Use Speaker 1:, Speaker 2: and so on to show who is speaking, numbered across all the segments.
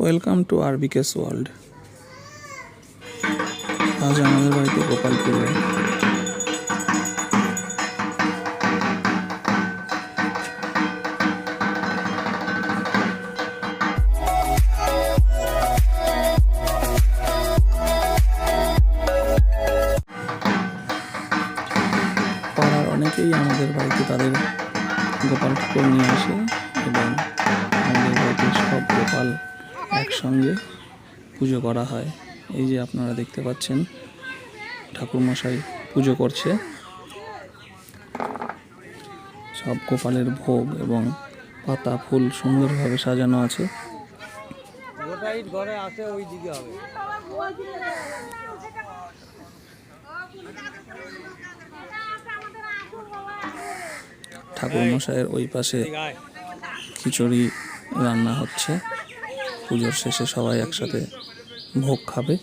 Speaker 1: Welcome to আরবিকেস world আজ আমাদের বাড়িতে গোপাল পুজো পাড়ার অনেকেই আমাদের বাড়িতে তাদের গোপাল ঠাকুর নিয়ে আসে এবং আমাদের বাড়িতে সব গোপাল একসঙ্গে পুজো করা হয়। এই যে আপনারা দেখতে পাচ্ছেন ঠাকুরমশাই পুজো করছে। সব গোপালের ভোগ এবং পাতা ফুল সুন্দরভাবে সাজানো আছে।
Speaker 2: গোটা ইট ঘরে আছে ওই দিকে হবে।
Speaker 1: ঠাকুরমশাইয়ের ওই পাশে খিচুড়ি রান্না হচ্ছে। পুজোর শেষে সবাই একসাথে ভোগ খাবে।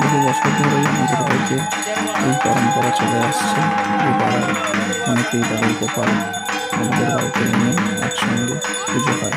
Speaker 1: বহু বছর ধরেই আমাদের বাড়িতে এই পরম্পরা চলে আসছে। এই পাড়ার অনেকেই তাদের গোপাল আমাদের বাড়িতে এনে একসঙ্গে পুজো হয়।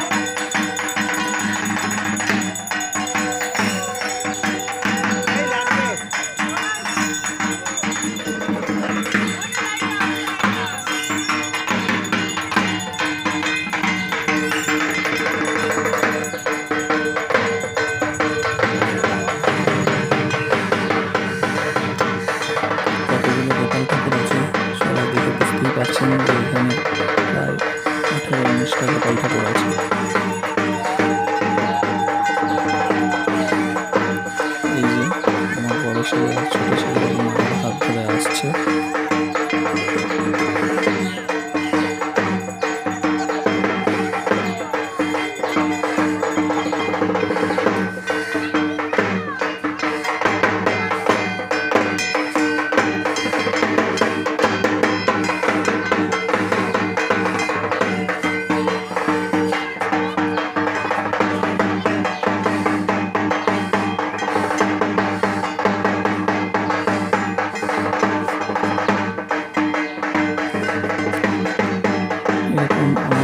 Speaker 3: welcome.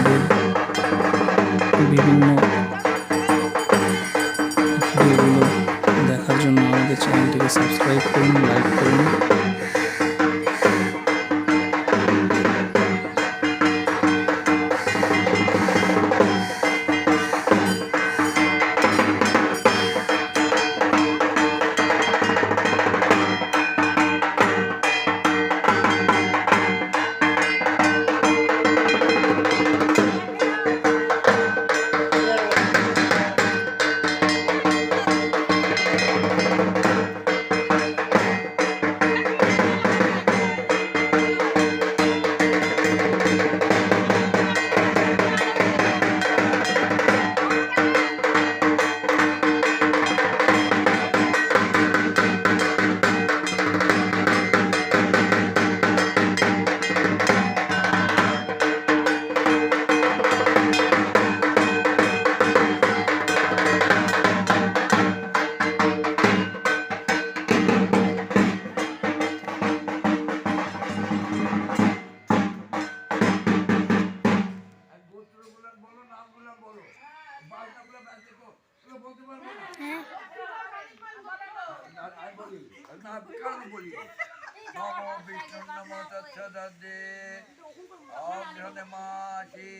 Speaker 3: মাসি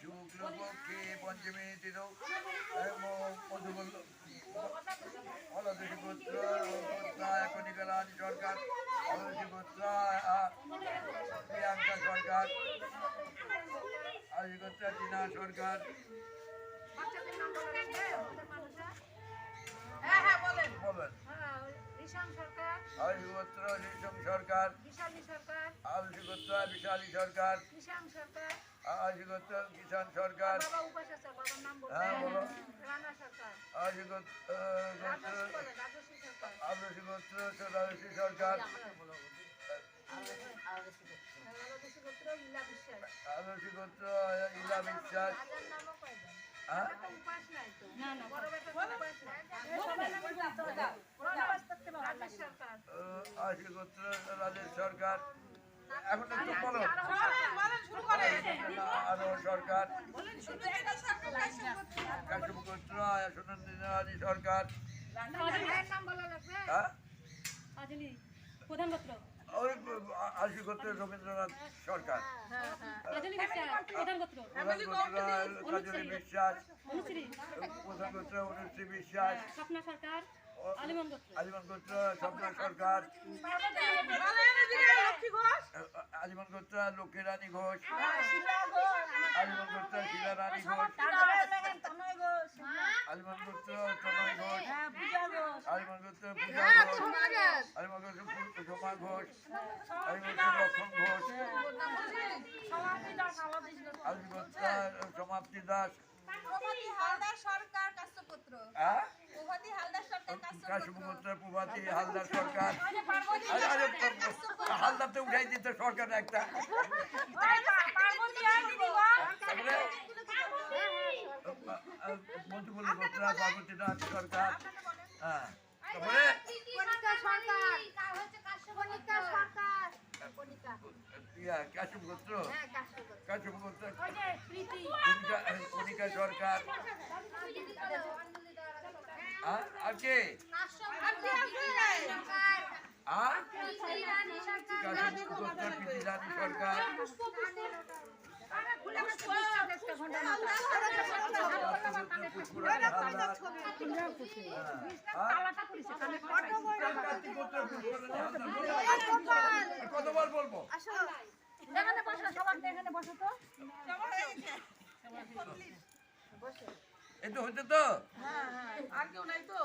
Speaker 3: শুক্লপক্ষে পঞ্চমী তিথ মধুবল অলদী পুত্র পুত্রায় কনিকালানি সরকার অলদী পুত্রায় প্রিয়াঙ্কা সরকার আলিগোত্রা টিনা সরকার
Speaker 4: সরকার।
Speaker 3: আলিগোত্র ঋষম সরকার।
Speaker 4: বিশালী সরকার।
Speaker 3: বিশালী সরকার। হ্যাঁ বলো আদর্শ গোত্র সরকার।
Speaker 4: রাজস্বী গোত্র ইলা বিশ্বাস।
Speaker 3: রাজ্যের সরকার এখন একটু বলো আনোয়ার সরকার সরকার
Speaker 4: প্রধানপত্র
Speaker 3: হ্যাঁ ওই আশি গোত্র রবীন্দ্রনাথ সরকার। কাজলী বিশ্বাস।
Speaker 5: অনুশ্রী।
Speaker 3: প্রধান গোত্র অনুশ্রী বিশ্বাস।
Speaker 5: স্বপ্না সরকার আলিমন
Speaker 3: আলিমান গোত্র স্বপ্ন সরকার। আলিমান গোত্র লক্ষ্মীরানী ঘোষ। আলিমান গোত্র ঘোষ। আলিমান গোত্র তনয় ঘোষ আলিমান গোত্র পূজা ঘোষ আলিমান গোত্র সোমা ঘোষ গোত্র লক্ষণ ঘোষ সমাপ্তি দাস
Speaker 4: প্রভাতী হালদার সরকার
Speaker 3: হ্যাঁ?
Speaker 4: প্রভাতী হালদার
Speaker 3: তো উঠাই দিতে সরকার একটা। মন্ত্রী গোত্রা পার্বতীনাথ সরকার। হ্যাঁ।
Speaker 4: সরকার। কণিকা সরকার।
Speaker 3: ইয়া,
Speaker 4: হ্যাঁ
Speaker 3: সরকার। হ্যাঁ আর কে? প্রীতিরানী সরকার পুষ্পরানী হালদার হ্যাঁ কার্তিক গোত্র পুষ্পরানী হালদার কতবার বলব?
Speaker 4: এখানে বসো সবার এখানে বসো তো।
Speaker 3: এই তো হচ্ছে তো?
Speaker 6: আর কেউ নাই তো?